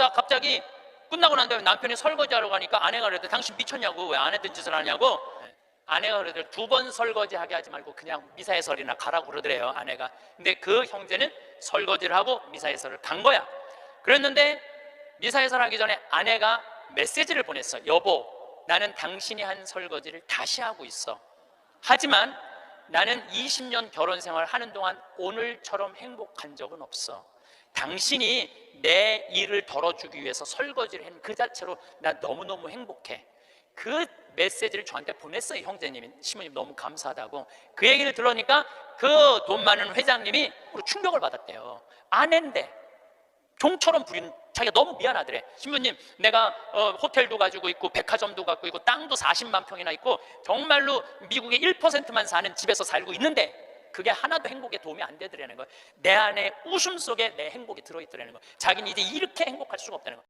싸웠다 갑자기 끝나고 난 다음에 남편이 설거지하러 가니까 아내가 그래도 당신 미쳤냐고 왜 안 했던 짓을 하냐고? 아내가 그러더래 두번 설거지 하게 하지 말고 그냥 미사에설이나 가라고 그러더래요 아내가. 근데 그 형제는 설거지를 하고 미사에설을 간 거야. 그랬는데 미사에설 하기 전에 아내가 메시지를 보냈어 여보 나는 당신이 한 설거지를 다시 하고 있어. 하지만 나는 20년 결혼 생활 하는 동안 오늘처럼 행복한 적은 없어. 당신이 내 일을 덜어주기 위해서 설거지를 한그 자체로 나 너무너무 행복해. 그 메시지를 저한테 보냈어요, 형제님이. 시모님 너무 감사하다고. 그 얘기를 들으니까 그 돈 많은 회장님이 충격을 받았대요. 아내인데 종처럼 부린 자기가 너무 미안하더래. 신부님, 내가 어, 호텔도 가지고 있고 백화점도 갖고 있고 땅도 40만 평이나 있고 정말로 미국의 1%만 사는 집에서 살고 있는데 그게 하나도 행복에 도움이 안 되더라는 거예요. 내 안에 웃음 속에 내 행복이 들어있더라는 거예요. 자기는 이제 이렇게 행복할 수가 없다는 거예요.